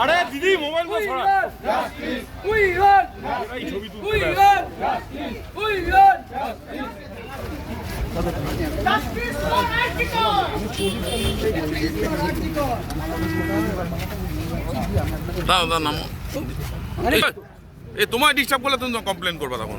আরে দিদি mobile want Justice for দাও দাও নামো এ তোমায় ডিস্টার্ব করলে তুমি কমপ্লেন করবে তখন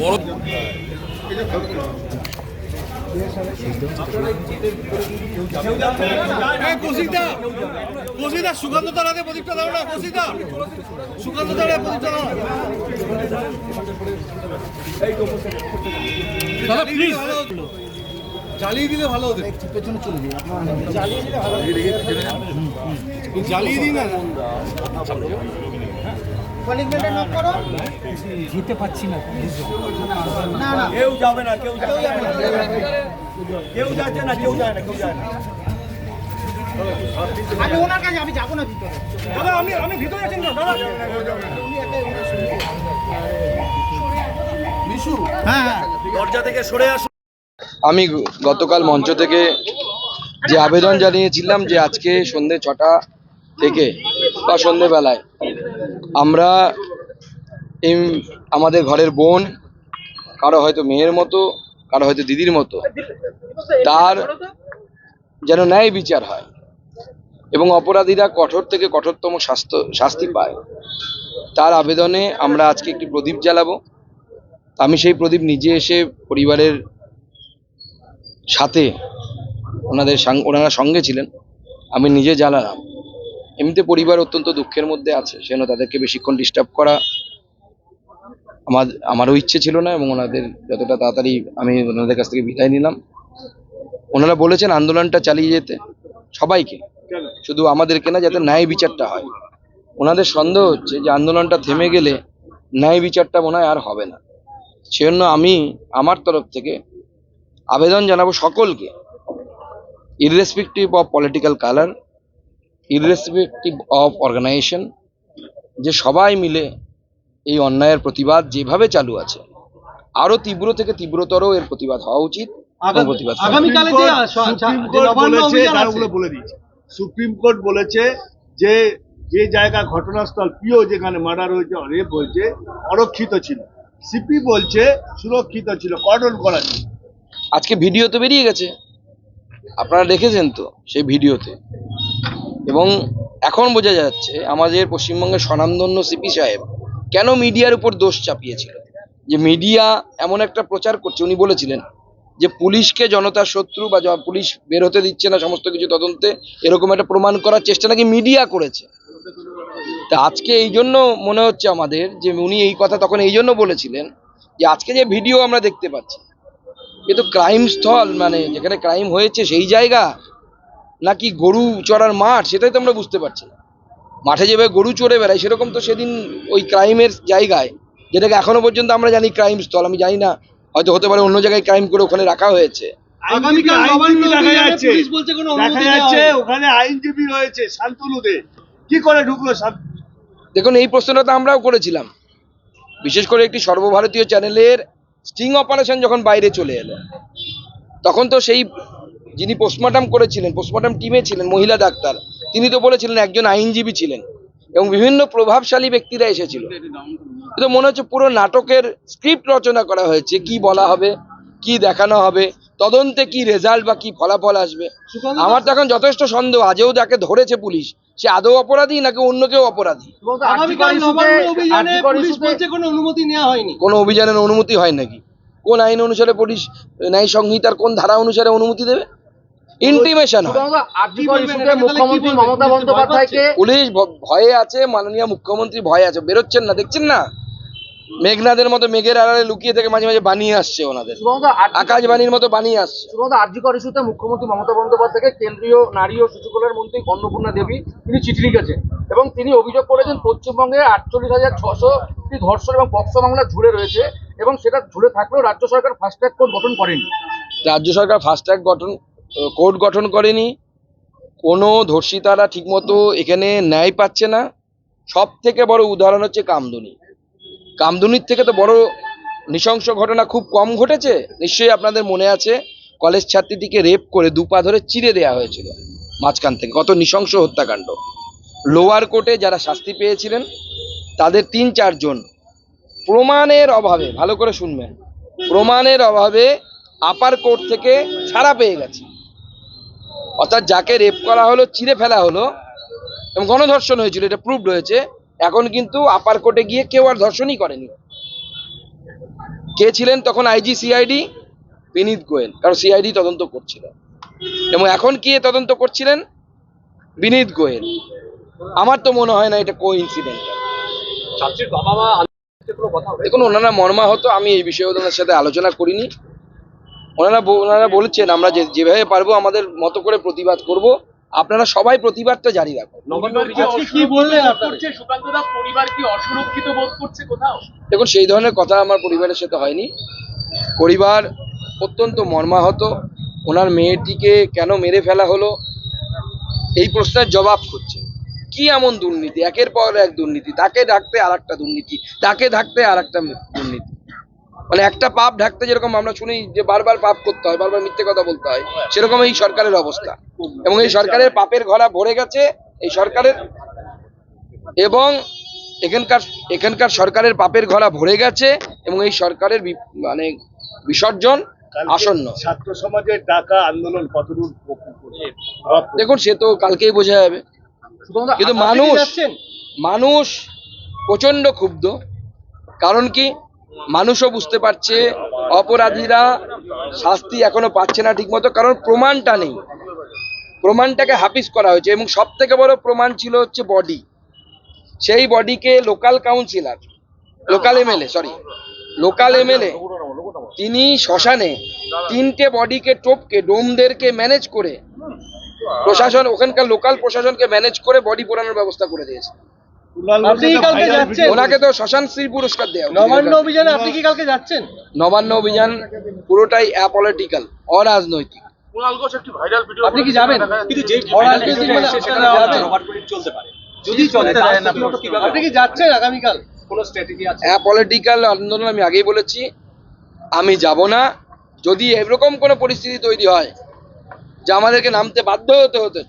বড় তারাতে প্রদীপটা দাও না, কৌশিকদা। সুকান্ত প্রদীপটা জ্বালিয়ে দিলে ভালো হতো। পেছনে চলে জ্বালিয়ে দিই না। কেউ যাবে না কেউ যাবে না। কেউ যাচ্ছে না কেউ যায় না কেউ যায় না। আমি ওনার কাছে আমি যাব না ভিতরে। দাদা আমি আমি ভিতরে আছেন তো দাদা। দরজা থেকে সরে আসুন আমি গতকাল মঞ্চ থেকে যে আবেদন জানিয়েছিলাম যে আজকে সন্ধে ছটা থেকে বা সন্ধেবেলায়। আমরা এই আমাদের ঘরের বোন, কারও হয়তো মেয়ের মতো, কারও হয়তো দিদির মতো, তার যেন ন্যায় বিচার হয় এবং অপরাধীরা কঠোর থেকে কঠোরতম শাস্ত, শাস্তি পায়। তার আবেদনে আমরা আজকে একটি প্রদীপ জ্বালাবো। আমি সেই প্রদীপ নিজে এসে পরিবারের সাথে, ওনাদের ওনারা সঙ্গে ছিলেন। আমি নিজে জ্বালালাম। এমনিতে পরিবার অত্যন্ত দুঃখের মধ্যে আছে, সেজন্য তাদেরকে বেশিক্ষণ ডিস্টার্ব করা আমার, আমারও ইচ্ছে ছিল না এবং ওনাদের যতটা তাড়াতাড়ি আমি ওনাদের কাছ থেকে বিদায় নিলাম। ওনারা বলেছেন আন্দোলনটা চালিয়ে যেতে সবাইকে, শুধু আমাদেরকে না, যাতে ন্যায় বিচারটা হয়। ওনাদের সন্দেহ হচ্ছে যে আন্দোলনটা থেমে গেলে ন্যায় বিচারটা মনে হয় আর হবে না। সেজন্য আমি আমার তরফ থেকে আবেদন জানাব সকলকে irrespective of political colour irrespective of organisation যে সবাই মিলে এই অন্যায়ের প্রতিবাদ যেভাবে চালু আছে আরও তীব্র থেকে তীব্রতর এর প্রতিবাদ হওয়া উচিত সুপ্রিম কোর্ট বলেছে যে যে জায়গা ঘটনাস্থল প্রিয় যেখানে মার্ডার হয়েছে রেপ হয়েছে অরক্ষিত ছিল। সিপি বলছে সুরক্ষিত ছিল কর্ডন করা ছিল। আজকে ভিডিও তো বেরিয়ে গেছে। আপনারা দেখেছেন তো সেই ভিডিওতে। এবং এখন বোঝা যাচ্ছে আমাদের পশ্চিমবঙ্গের স্বনামধন্য সিপি সাহেব কেন মিডিয়ার উপর দোষ চাপিয়েছিল? যে মিডিয়া এমন একটা প্রচার করছে, উনি বলেছিলেন যে পুলিশকে জনতার শত্রু বা পুলিশ বের হতে দিচ্ছে না সমস্ত কিছু তদন্তে, এরকম একটা প্রমাণ করার চেষ্টা নাকি মিডিয়া করেছে? তা আজকে এই জন্য মনে হচ্ছে আমাদের যে উনি এই কথা তখন এই জন্য বলেছিলেন যে আজকে যে ভিডিও আমরা দেখতে পাচ্ছি, এ তো ক্রাইম স্থল মানে যেখানে ক্রাইম হয়েছে সেই জায়গা নাকি গরু চড়ার মাঠ সেটাই তো আমরা বুঝতে পারছি না। মাঠে যেভাবে গরু চড়ে বেড়ায় সেরকম তো সেদিন ওই ক্রাইমের জায়গায় যেটাকে এখনও পর্যন্ত আমরা জানি ক্রাইম স্থল আমি জানি না হয়তো হতে পারে অন্য জায়গায় ক্রাইম করে ওখানে রাখা হয়েছে। ওখানে আইনজীবী রয়েছে কি করে ঢুকলো দেখুন এই প্রশ্নটা তো আমরাও করেছিলাম। বিশেষ করে একটি সর্বভারতীয় চ্যানেলের স্টিং অপারেশন যখন বাইরে চলে এলো তখন তো সেই যিনি পোস্টমর্টম করেছিলেন পোস্টমর্টম টিমে ছিলেন মহিলা ডাক্তার তিনি তো বলেছিলেন একজন আইনজীবী ছিলেন এবং বিভিন্ন প্রভাবশালী ব্যক্তিরা এসেছিল। কিন্তু মনে হচ্ছে পুরো নাটকের স্ক্রিপ্ট রচনা করা হয়েছে কি বলা হবে কি দেখানো হবে তদন্তে কি রেজাল্ট বা কি ফলাফল আসবে। আমার তো এখন যথেষ্ট সন্দেহ আজও যাকে ধরেছে পুলিশ সে আদৌ অপরাধী নাকি অন্য কেউ অপরাধী? আগামীকাল নবান্ন অভিযানে পুলিশ বলছে কোনো অনুমতি নেওয়া হয়নি। কোনো অভিযানের অনুমতি হয় নাকি? কোন আইন অনুসারে পুলিশ ন্যায় সংহিতার কোন ধারা অনুসারে অনুমতি দেবে? ইন্টিমেশন আর্থিক ইস্যুতে মুখ্যমন্ত্রী মমতা বন্দ্যোপাধ্যায়কে পুলিশ ভয়ে আছে মাননীয় মুখ্যমন্ত্রী ভয়ে আছে। বেরোচ্ছেন না দেখছেন না? মেঘনাদের মতো মেঘের আড়ালে লুকিয়ে থেকে মাঝে মাঝে বানিয়ে আসছে ওনাদের। আকাশবাণীর মতো বানিয়ে আসছে। শুধুমাত্র আর্যিকর ইস্যুতে মুখ্যমন্ত্রী মমতা বন্দ্যোপাধ্যায়কে কেন্দ্রীয় নারী ও শিশুকল্যাণ মন্ত্রী অন্নপূর্ণা দেবী তিনি চিঠি লিখেছেন এবং তিনি অভিযোগ করেছেন পশ্চিমবঙ্গে আটচল্লিশ হাজার ছশো ধর্ষণ এবং পক্সো মামলা ঝুলে রয়েছে এবং সেটা ঝুলে থাকলেও রাজ্য সরকার ফাস্ট ট্র্যাক কোর্ট গঠন করেনি। রাজ্য সরকার ফাস্ট ট্র্যাক গঠন কোর্ট গঠন করেনি। কোনো ধর্ষিতারা ঠিকমতো এখানে ন্যায় পাচ্ছে না। সব থেকে বড় উদাহরণ হচ্ছে কামদুনি। কামদুনির থেকে তো বড় নৃশংস ঘটনা খুব কম ঘটেছে। নিশ্চয়ই আপনাদের মনে আছে, কলেজ ছাত্রীটিকে রেপ করে দুপা ধরে চিড়ে দেওয়া হয়েছিল মাঝখান থেকে। কত নৃশংস হত্যাকাণ্ড। লোয়ার কোর্টে যারা শাস্তি পেয়েছিলেন, তাদের তিন চারজন প্রমাণের অভাবে, ভালো করে শুনবেন, প্রমাণের অভাবে আপার কোর্ট থেকে ছাড়া পেয়ে গেছে। অর্থাৎ যাকে রেপ করা হলো চিড়ে ফেলা হলো এবং গণধর্ষণ হয়েছিল এটা প্রুভড হয়েছে। এখন কিন্তু আপার কোর্টে গিয়ে কেউ আর ধর্ষণই করেনি। কে ছিলেন তখন আইজি সিআইডি বিনীত গোয়েল কারণ সিআইডি তদন্ত করছিল। এবং এখন কে তদন্ত করছিলেন? বিনীত গোয়েল। আমার তো মনে হয় না এটা কো ইনসিডেন্ট দেখুন ওনারা মর্মাহত আমি এই বিষয়ে ওনাদের সাথে আলোচনা করিনি। ওনারা ওনারা বলছেন আমরা যে যেভাবে পারব আমাদের মতো করে প্রতিবাদ করব। আপনারা সবাই প্রতিবাদটা জারি রাখুন আজকে কি বললেন আপনারা? সুকান্তদা পরিবার কি অসুরক্ষিত বোধ করছে কোথাও? দেখুন সেই ধরনের কথা আমার পরিবারের সাথে হয়নি। পরিবার অত্যন্ত মর্মাহত। ওনার মেয়েটিকে কেন মেরে ফেলা হলো? এই প্রশ্নের জবাব খুঁজছে কি এমন দুর্নীতি? একের পর এক দুর্নীতি। তাকে ঢাকতে আর একটা দুর্নীতি। তাকে ঢাকতে আর একটা দুর্নীতি। মানে একটা পাপ ঢাকতে যেরকম আমরা শুনি যে বারবার পাপ করতে হয় বারবার মিথ্যে কথা বলতে হয় সেরকম এই সরকারের অবস্থা। এবং এই সরকারের পাপের ঘোড়া ভরে গেছে এই সরকারের এবং এখানকার এখানকার সরকারের পাপের ঘোড়া ভরে গেছে এবং এই সরকারের মানে বিসর্জন আসন্ন। ছাত্র সমাজের ডাকা আন্দোলন কতদূর দেখুন সে তো কালকেই বোঝা যাবে। কিন্তু মানুষ মানুষ প্রচণ্ড ক্ষুব্ধ। কারণ কি? মানুষও বুঝতে পারছে, অপরাধীরা শাস্তি এখনও পাচ্ছে না ঠিকমতো, কারণ প্রমাণটা নেই। প্রমাণটাকে হাফিজ করা হয়েছে এবং সব থেকে বড় প্রমাণ ছিল হচ্ছে বডি সেই বডিকে local councillor local MLA sorry local MLA তিনি শ্মশানে তিনটে বডিকে টপকে, ডোমদেরকে ম্যানেজ করে প্রশাসন, ওখানকার লোকাল প্রশাসনকে ম্যানেজ করে বডি পোড়ানোর ব্যবস্থা করে দিয়েছে। আপনি কি কালকে যাচ্ছেন? ওনাকে তো শ্মশান শ্রী পুরস্কার দেওয়া নবান্ন অভিযানে আপনি কি কালকে যাচ্ছেন? নবান্ন অভিযান পুরোটাই অ্যাপলিটিক্যাল অরাজনৈতিক। আপনি কি যাবেন? অরাজনৈতিক মানে আপনারা যাবেন? যদি চলে আপনি কি যাচ্ছেন আগামীকাল? অ্যাপলিটিক্যাল আন্দোলন আমি আগেই বলেছি আমি যাব না। যদি এরকম কোনো পরিস্থিতি তৈরি হয় যে আমাদেরকে নামতে বাধ্য হতে হতে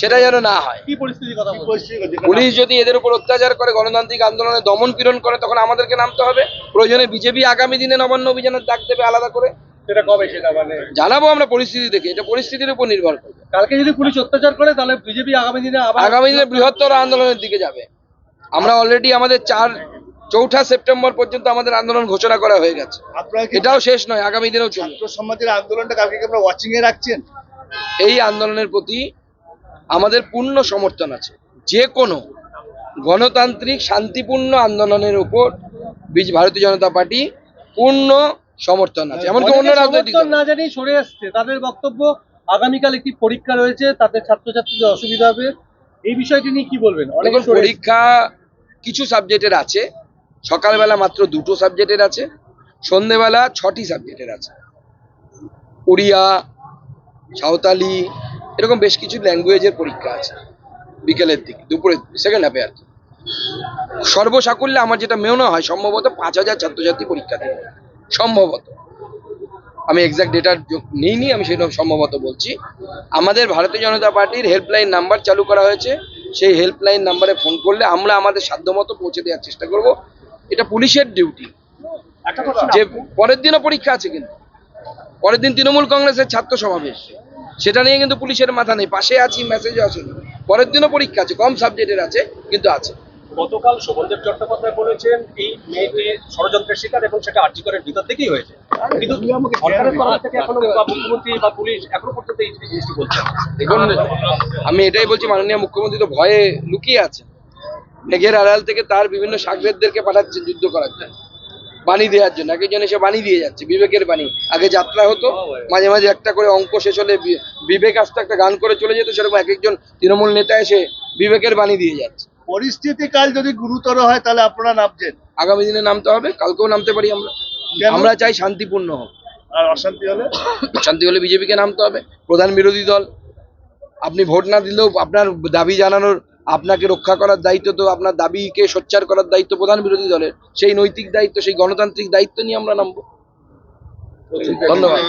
সেটা যেন না হয়। কি পরিস্থিতির কথা বলছেন? পরিস্থিতি যেখানে পুলিশ যদি এদের উপর অত্যাচার করে গণতান্ত্রিক আন্দোলনে দমন পীড়ন করে তখন আমাদেরকে নামতে হবে। প্রয়োজনে বিজেপি আগামী দিনে নবান্ন অভিযানের ডাক দেবে আলাদা করে। সেটা কবে মানে? জানাব আমরা পরিস্থিতি দেখে। এটা পরিস্থিতির উপর নির্ভর করবে কালকে যদি পুলিশ অত্যাচার করে তাহলে বিজেপি আগামী দিনে আগামী দিনে বৃহত্তর আন্দোলনের দিকে যাবে। আমরা অলরেডি আমাদের চার চৌঠা সেপ্টেম্বর পর্যন্ত আমাদের আন্দোলন ঘোষণা করা হয়ে গেছে। এটাও শেষ নয় আগামী দিনেও চলবে। ছাত্র সমাজের আন্দোলনটা কালকে আপনারা ওয়াচিং এ রাখছেন? এই আন্দোলনের প্রতি আমাদের পূর্ণ সমর্থন আছে। যে কোনো গণতান্ত্রিক শান্তিপূর্ণ আন্দোলনের উপর বীজ ভারতীয় জনতা পার্টি পূর্ণ সমর্থন আছে। এমনকি অন্য রাজনৈতিক না জানিয়ে সরে আসছে তাদের বক্তব্য আগামীকাল একটি পরীক্ষা রয়েছে তাতে ছাত্রছাত্রীদের অসুবিধা হবে। এই বিষয়টি নিয়ে কি বলবেন? অনেক পরীক্ষা কিছু সাবজেক্টের আছে। সকালবেলা মাত্র দুটো সাবজেক্টের আছে। সন্ধেবেলা ছটি সাবজেক্টের আছে। উড়িয়া সাঁওতালি এরকম বেশ কিছু ল্যাঙ্গুয়েজের পরীক্ষা আছে বিকেলের দিকে দুপুরের সেকেন্ড হাফে আর কি। সর্বসাকুল্যে আমার যেটা মনে হয় সম্ভবত পাঁচ হাজার ছাত্রছাত্রী পরীক্ষা দেবে। সম্ভবত। আমি এক্সাক্ট ডেটা নিইনি আমি সেটা সম্ভবত বলছি। আমাদের ভারতীয় জনতা পার্টির হেল্পলাইন নাম্বার চালু করা হয়েছে। সেই হেল্পলাইন নাম্বারে ফোন করলে আমরা আমাদের সাধ্যমতো পৌঁছে দেওয়ার চেষ্টা করব। এটা পুলিশের ডিউটি যে পরের দিনও পরীক্ষা আছে কিন্তু। পরের দিন তৃণমূল কংগ্রেসের ছাত্র সমাবেশ। সেটা নিয়ে কিন্তু পুলিশের মাথা নেই। পাশে আছি মেসেজও আসেনি পরের দিনও পরীক্ষা আছে কম সাবজেক্টের আছে কিন্তু আছে। গতকাল শোভনদেব চট্টোপাধ্যায় বলেছেন এই মেয়েটি ষড়যন্ত্রের শিকার এবং সেটা আর্যিকরের ভিতর থেকেই হয়েছে। কিন্তু সরকারের তরফ থেকে এখনও বা মুখ্যমন্ত্রী বা পুলিশ এখনও পর্যন্ত এই জিনিসটি বলছে দেখুন আমি এটাই বলছি মাননীয় মুখ্যমন্ত্রী তো ভয়ে লুকিয়ে আছে মেঘের আড়াল থেকে তার বিভিন্ন সাগরেদদেরকে পাঠাচ্ছে যুদ্ধ করার জন্য। বাণী দেওয়ার জন্য এক একজন এসে বাণী দিয়ে যাচ্ছে বিবেকের বাণী। আগে যাত্রা হতো মাঝে মাঝে একটা করে অঙ্ক শেষ হলে বিবেক আসতে একটা গান করে চলে যেত সেরকম এক একজন তৃণমূল নেতা এসে বিবেকের বাণী দিয়ে যাচ্ছে। পরিস্থিতি কাল যদি গুরুতর হয় তাহলে আপনারা নামছেন? আগামী দিনে নামতে হবে কালকেও নামতে পারি আমরা। আমরা চাই শান্তিপূর্ণ হোক। আর অশান্তি হলে? শান্তি হলে বিজেপিকে নামতে হবে প্রধান বিরোধী দল। আপনি ভোট না দিলেও আপনার দাবি জানানোর আপনাকে রক্ষা করার দায়িত্ব তো, আপনার দাবিকে সোচ্চার করার দায়িত্ব প্রধান বিরোধী দলের। সেই নৈতিক দায়িত্ব, সেই গণতান্ত্রিক দায়িত্ব নিয়ে আমরা নামব। ধন্যবাদ।